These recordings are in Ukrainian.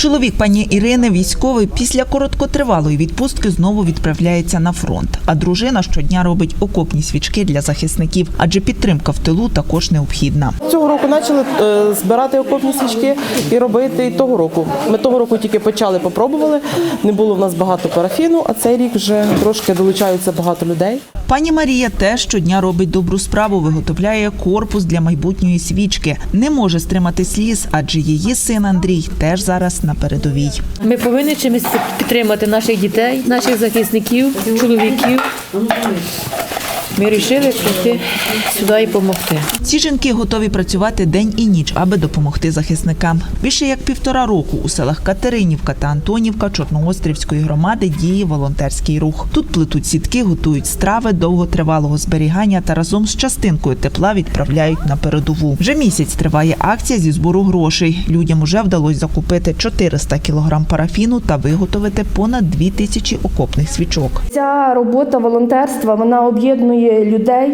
Чоловік пані Ірини, військовий, після короткотривалої відпустки знову відправляється на фронт. А дружина щодня робить окопні свічки для захисників, адже підтримка в тилу також необхідна. Цього року почали е, збирати окопні свічки і робити і того року. Ми того року тільки почали, попробували. Не було в нас багато парафіну, а цей рік вже трошки долучаються багато людей. Пані Марія теж щодня робить добру справу, виготовляє корпус для майбутньої свічки. Не може стримати сліз, адже її син Андрій теж зараз на передовій. Ми повинні чимось підтримати наших дітей, наших захисників, чоловіків. Ми вирішили прийти сюди і допомогти. Ці жінки готові працювати день і ніч, аби допомогти захисникам. Більше як півтора року у селах Катеринівка та Антонівка Чорноострівської громади діє волонтерський рух. Тут плетуть сітки, готують страви довготривалого зберігання та разом з частинкою тепла відправляють на передову. Вже місяць триває акція зі збору грошей. Людям уже вдалося закупити 400 кілограм парафіну та виготовити понад 2 тисячі окопних свічок. Ця робота волонтерства вона об'єднує людей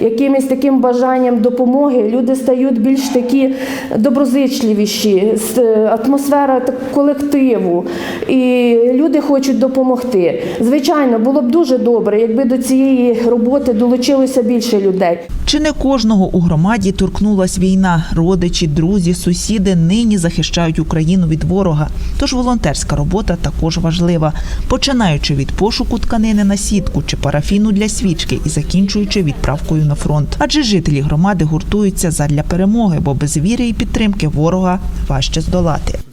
якимось таким бажанням допомоги. Люди стають більш такі доброзичливіші, с- атмосфера колективу, і люди хочуть допомогти. Звичайно, було б дуже добре, якби до цієї роботи долучилося більше людей. Чи не кожного у громаді торкнулась війна? Родичі, друзі, сусіди нині захищають Україну від ворога. Тож волонтерська робота також важлива, починаючи від пошуку тканини на сітку чи парафіну для свічки і закінчуючи відправкою на фронт. Адже жителі громади гуртуються задля перемоги, бо без віри і підтримки ворога важче здолати.